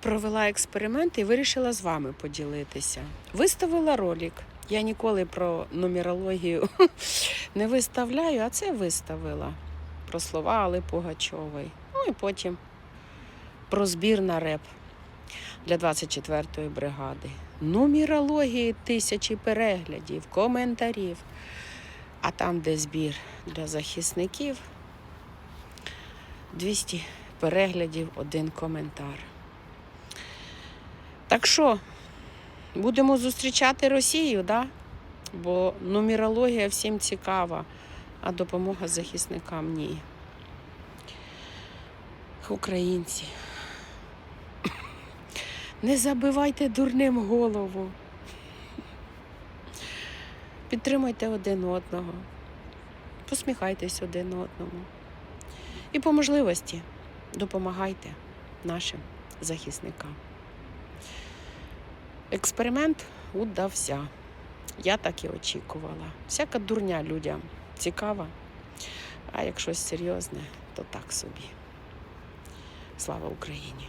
провела експеримент і вирішила з вами поділитися. Виставила ролик. Я ніколи про нумерологію не виставляю, а це виставила. Про слова Алли Пугачової. Ну і потім про збір на реп для 24-ї бригади. Нумерології тисячі переглядів, коментарів. А там, де збір для захисників, 200 переглядів, один коментар. Так що, будемо зустрічати Росію, да? бо нумерологія всім цікава, а допомога захисникам ні. Українці. Не забивайте дурним голову. Підтримуйте один одного, посміхайтесь один одному. І по можливості допомагайте нашим захисникам. Експеримент удався. Я так і очікувала. Всяка дурня людям цікава, а як щось серйозне, то так собі. Слава Україні!